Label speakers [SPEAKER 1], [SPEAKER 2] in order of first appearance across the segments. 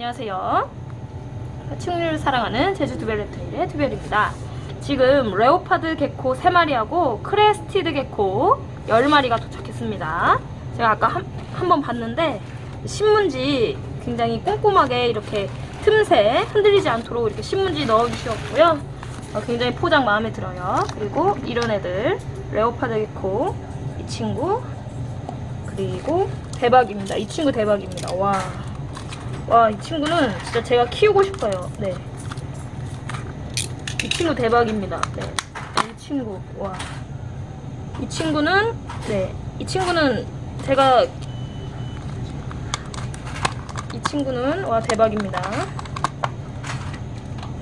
[SPEAKER 1] 안녕하세요. 칭류를 사랑하는 제주 두벨 rep타일의 두벨입니다. 지금 레오파드 개코 3마리하고 크레스티드 개코 10마리가 도착했습니다. 제가 아까 한, 한 번 봤는데 신문지 굉장히 꼼꼼하게 이렇게 틈새 흔들리지 않도록 이렇게 신문지 넣어주셨고요. 어, 굉장히 포장 마음에 들어요. 그리고 이런 애들 레오파드 개코 이 친구 그리고 대박입니다. 이 친구 대박입니다. 와. 와, 이 친구는 진짜 제가 키우고 싶어요. 네. 이 친구 대박입니다. 네. 이 친구. 와. 이 친구는 네. 이 친구는 제가 이 친구는 와 대박입니다.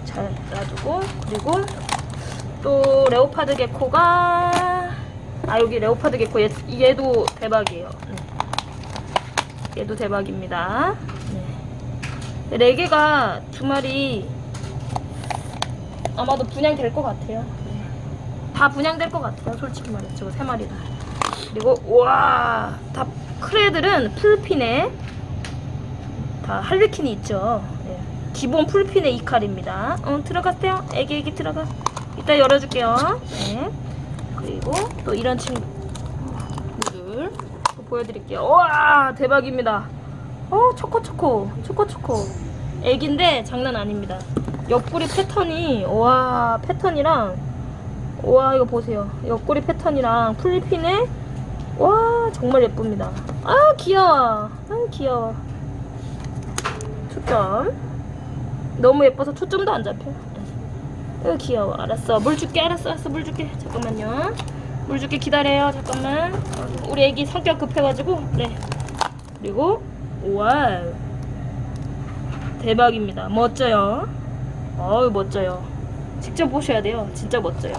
[SPEAKER 1] 잘 놔두고 그리고 또 레오파드 개코가 아 여기 레오파드 개코 얘, 얘도 대박이에요. 네. 얘도 대박입니다. 네. 네 개가 두 마리 아마도 분양될 것 같아요. 네. 다 분양될 것 같아요. 솔직히 말해서 저거 세 마리 다. 그리고 와, 다 크레들은 풀핀에 다 할리퀸이 있죠. 네. 기본 풀핀의 이 칼입니다. 어, 들어갔대요. 애기 애기 들어가. 이따 열어줄게요. 네. 그리고 또 이런 친구들 또 보여드릴게요. 와 대박입니다. 어 초코초코 초코초코 애기인데 장난 아닙니다. 옆구리 패턴이 와 패턴이랑 와 이거 보세요. 옆구리 패턴이랑 풀리핀에 와 정말 예쁩니다. 아 귀여워. 아 귀여워. 초점 너무 예뻐서 초점도 안 잡혀. 어, 귀여워. 알았어. 물 줄게. 알았어. 알았어. 물 줄게. 잠깐만요. 물 줄게. 기다려요. 잠깐만. 어, 우리 애기 성격 급해가지고. 네. 그리고, 와 대박입니다. 멋져요. 어우, 멋져요. 직접 보셔야 돼요. 진짜 멋져요.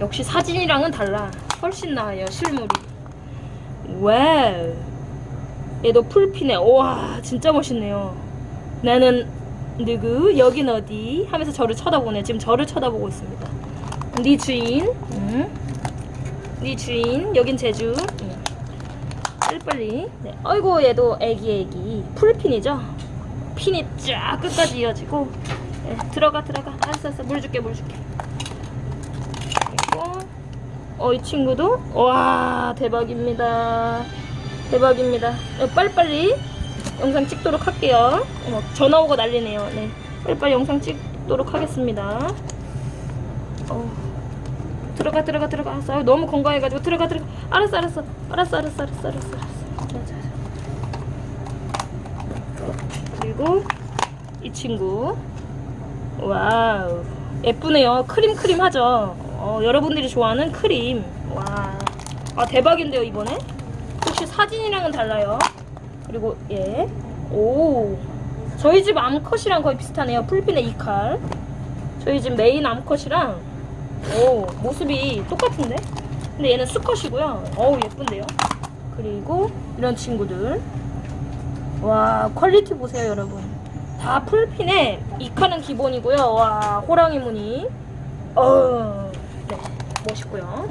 [SPEAKER 1] 역시 사진이랑은 달라. 훨씬 나아요. 실물이. 와우. 얘도 풀피네. 와, 진짜 멋있네요. 나는 누구? 여긴 어디? 하면서 저를 쳐다보네. 지금 저를 쳐다보고 있습니다. 네 주인. 응? 네 주인. 여긴 제주. 응. 빨리빨리. 네. 아이고 얘도 애기 애기. 풀핀이죠? 핀이 쫙 끝까지 이어지고. 네. 들어가 들어가. 알았어 알았어. 물 줄게 물 줄게. 그리고 어 이 친구도 와 대박입니다. 대박입니다. 네, 빨리빨리 영상 찍도록 할게요. 어머, 전화 오고 난리네요. 네. 빨리빨리 영상 찍도록 하겠습니다. 어. 들어가 들어가 들어가. 알았어. 너무 건강해가지고 들어가 들어가. 알았어 알았어. 알았어 알았어 알았어 알았어. 알았어. 그리고 이 친구. 와우. 예쁘네요. 크림 크림 하죠. 어, 여러분들이 좋아하는 크림. 와. 아 대박인데요 이번에. 혹시 사진이랑은 달라요. 그리고 얘. 오. 저희 집 암컷이랑 거의 비슷하네요. 풀핀의 이 칼. 저희 집 메인 암컷이랑 오 모습이 똑같은데? 근데 얘는 수컷이고요. 어우 예쁜데요. 그리고 이런 친구들. 와 퀄리티 보세요 여러분. 다 풀핀에 이 칼은 기본이고요. 와 호랑이 무늬. 어. 네 멋있고요.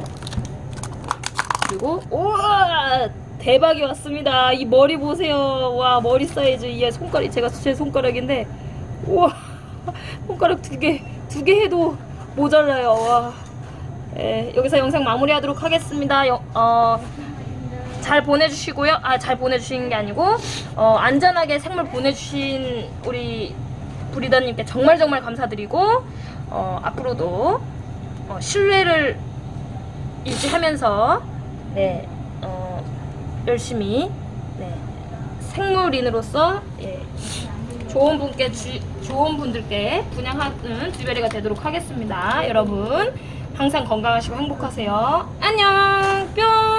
[SPEAKER 1] 그리고 우와 대박이 왔습니다. 이 머리 보세요. 와 머리 사이즈 이게 손가락 제가 제 손가락인데 우와 손가락 두 개 두 개 해도 모자라요. 와 예, 여기서 영상 마무리하도록 하겠습니다. 여- 어, 잘 보내주시고요. 아, 잘 보내주신 게 아니고, 어, 안전하게 생물 보내주신 우리 브리더님께 정말 정말 감사드리고, 어, 앞으로도 어, 신뢰를 유지하면서, 네, 어, 열심히, 네, 생물인으로서, 예, 좋은 분께 주, 좋은 분들께 분양하는 주베리가 되도록 하겠습니다. 여러분 항상 건강하시고 행복하세요. 안녕 뿅.